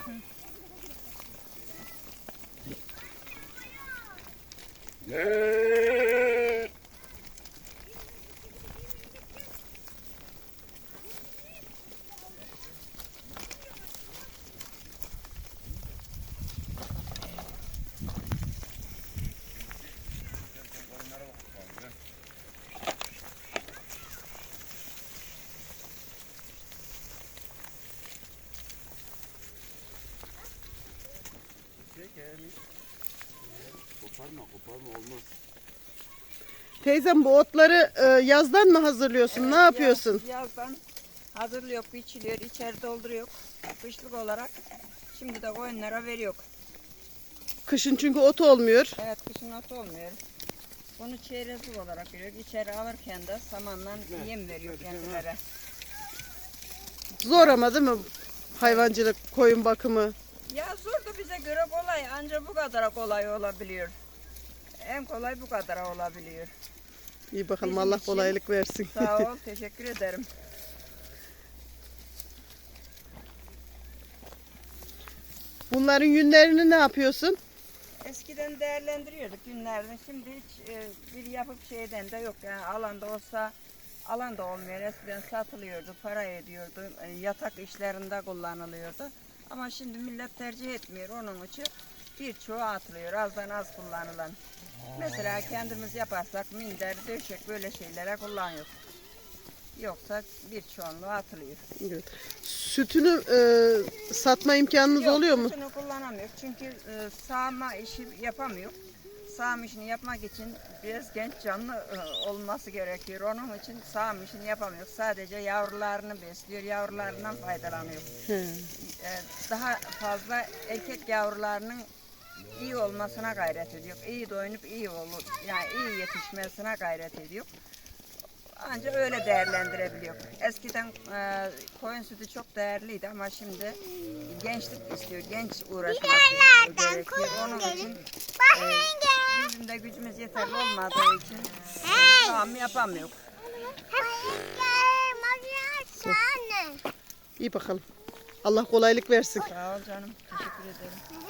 Mm-hmm. Yeah. Koparma koparma olmaz. Teyzem bu otları e, yazdan mı hazırlıyorsun? ne yapıyorsun? Yaz, yazdan hazırlıyor, biçiliyor, içeri dolduruyor. Kışlık olarak. Şimdi de koyunlara veriyor. Kışın çünkü ot olmuyor. Evet kışın ot olmuyor. Bunu çerezlik olarak veriyor. İçeri alırken de samanla yem veriyor kendilere. Zor ama değil mi? Hayvancılık, koyun bakımı. Ya zor da bize göre kolay. Ancak bu kadar kolay olabiliyor. En kolay bu kadar olabiliyor. İyi bakalım Bizim Allah için- kolaylık versin. Sağ ol, teşekkür ederim. Bunların yünlerini ne yapıyorsun? Eskiden değerlendiriyorduk günlerde. Şimdi hiç e, bir yapıp şeyden de yok. Yani alanda olsa alan da olmuyor. Eskiden satılıyordu, para ediyordu. e, yatak işlerinde kullanılıyordu. Ama şimdi millet tercih etmiyor. Onun için birçoğu atılıyor. Azdan az kullanılan. Mesela kendimiz yaparsak minder, döşek böyle şeylere kullanıyoruz. Yoksa birçoğunluğu atılıyor. Evet. Sütünü e, satma imkanınız Yok, oluyor mu? sütünü kullanamıyor. Çünkü e, sağma işi yapamıyor. Sağım işini yapmak için biraz genç canlı e, olması gerekiyor. Onun için sağım işini yapamıyor. Sadece yavrularını besliyor, yavrularından faydalanıyor. E, daha fazla erkek yavrularının iyi olmasına gayret ediyor. İyi doyunup iyi olur, yani iyi yetişmesine gayret ediyor. Ancak öyle değerlendirebiliyor. Eskiden e, koyun sütü çok değerliydi ama şimdi gençlik istiyor. Genç uğraşması gerekiyor. Onun için e, yeterli olmadığı için tamam yapamıyor. İyi bakalım. Allah kolaylık versin. Sağ ol canım. Teşekkür ederim.